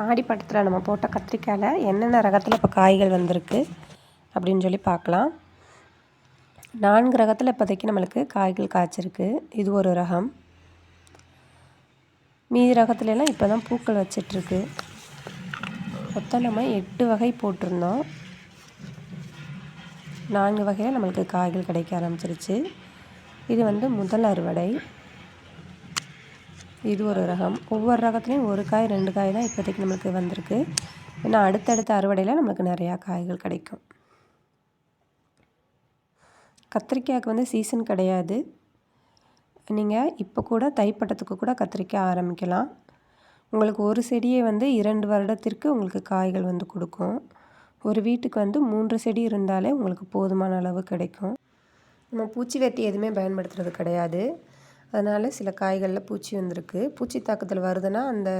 ஆடி பட்டத்தில் நம்ம போட்ட கத்திரிக்காயில் என்னென்ன ரகத்தில் இப்போ காய்கள் வந்திருக்கு அப்படின்னு சொல்லி பார்க்கலாம். நான்கு ரகத்தில் இப்போதைக்கு நம்மளுக்கு காய்கள் காய்ச்சிருக்கு. இது ஒரு ரகம். மீதி ரகத்துலலாம் இப்போ தான் பூக்கள் வச்சிட்ருக்கு. மொத்தம் நம்ம எட்டு வகை போட்டிருந்தோம். நான்கு வகையில் நம்மளுக்கு காய்கள் கிடைக்க ஆரம்பிச்சிருச்சு. இது வந்து முதல் அறுவடை. இது ஒரு ரகம். ஒவ்வொரு ரகத்துலேயும் ஒரு காய் ரெண்டு காய் தான் இப்போதைக்கு நம்மளுக்கு வந்திருக்கு. ஏன்னா அடுத்தடுத்த அறுவடையில் நம்மளுக்கு நிறையா காய்கள் கிடைக்கும். கத்திரிக்காய்க்கு வந்து சீசன் கிடையாது. நீங்கள் இப்போ கூட தைப்பட்டத்துக்கு கூட கத்திரிக்காய் ஆரம்பிக்கலாம். உங்களுக்கு ஒரு செடியே வந்து இரண்டு வருடத்திற்கு உங்களுக்கு காய்கள் வந்து கொடுக்கும். ஒரு வீட்டுக்கு வந்து மூன்று செடி இருந்தாலே உங்களுக்கு போதுமான அளவு கிடைக்கும். நம்ம பூச்சி வெத்தி எதுவுமே பயன்படுத்துறது கிடையாது. அதனால் சில காய்களில் பூச்சி வந்திருக்கு. பூச்சி தாக்கத்தில் வருதுன்னா அந்த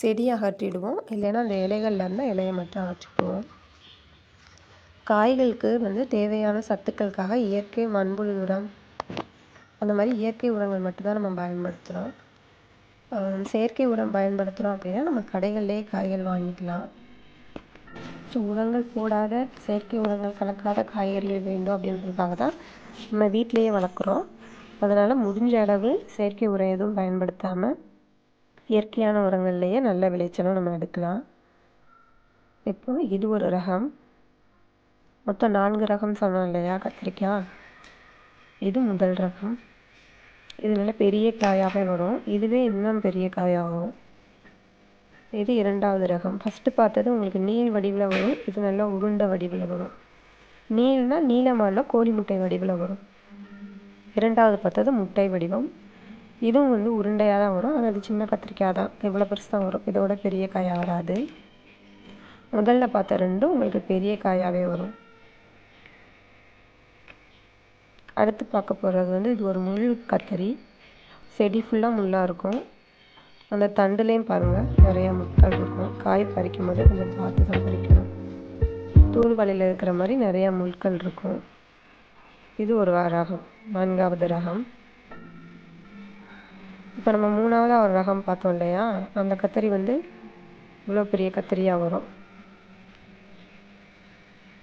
செடியை அகற்றிடுவோம் இல்லைன்னா அந்த இலைகளில் இருந்தால் இலையை மட்டும் அகற்றிடுவோம் காய்களுக்கு வந்து தேவையான சத்துக்களுக்காக இயற்கை மண்புழு உரம் அந்த மாதிரி இயற்கை உரங்கள் மட்டும்தான் நம்ம பயன்படுத்துகிறோம் செயற்கை உரம் பயன்படுத்துகிறோம் அப்படின்னா நம்ம கடைகள்லேயே காய்கள் வாங்கிக்கலாம். ஸோ உரங்கள் போடாத செயற்கை உரங்கள் கலக்காத காய்கறிகள் வேண்டும் அப்படின்றதுக்காக தான் நம்ம வீட்டிலையே வளர்க்குறோம். அதனால் முடிஞ்ச அளவு செயற்கை உரம் எதுவும் பயன்படுத்தாமல் இயற்கையான உரங்கள்லேயே நல்ல விளைச்சலும் நம்ம எடுக்கலாம். இப்போ இது ஒரு ரகம். மொத்தம் நான்கு ரகம் சொன்னோம் இல்லையா? கத்திரிக்காய். இது முதல் ரகம். இது நல்ல பெரிய காயாகவே வரும். இதுவே இன்னும் பெரிய காயாகும். இது இரண்டாவது ரகம். ஃபஸ்ட்டு பார்த்தது உங்களுக்கு நீள் வடிவில் வரும். இது நல்லா உருண்டை வடிவில் வரும். நீள்னால் நீளமாக கோழி முட்டை வடிவில் வரும். இரண்டாவது பார்த்தது முட்டை வடிவம். இதுவும் வந்து உருண்டையாக தான் வரும். ஆனால் அது சின்ன கத்திரிக்காய் தான். இவ்வளோ பெருசு தான் வரும். இதோட பெரிய காயாக வராது முதல்ல பார்த்த ரெண்டும் உங்களுக்கு பெரிய காயாகவே வரும். அடுத்து பார்க்க போகிறது வந்து இது ஒரு முள் கத்தரி. செடி ஃபுல்லாக முள்ளாக இருக்கும். அந்த தண்டுலேயும் பாருங்கள் நிறையா முட்கள் இருக்கும். காய் பறிக்கும் போது கொஞ்சம் பார்த்து தான் பறிக்கணும். தூள் வலையில் இருக்கிற மாதிரி நிறையா முட்கள் இருக்கும். இது ஒரு ரகம். நான்காவது ரகம். இப்போ நம்ம மூணாவதாக ஒரு ரகம் பார்த்தோம் இல்லையா? அந்த கத்திரி வந்து இவ்வளோ பெரிய கத்திரியாக வரும்.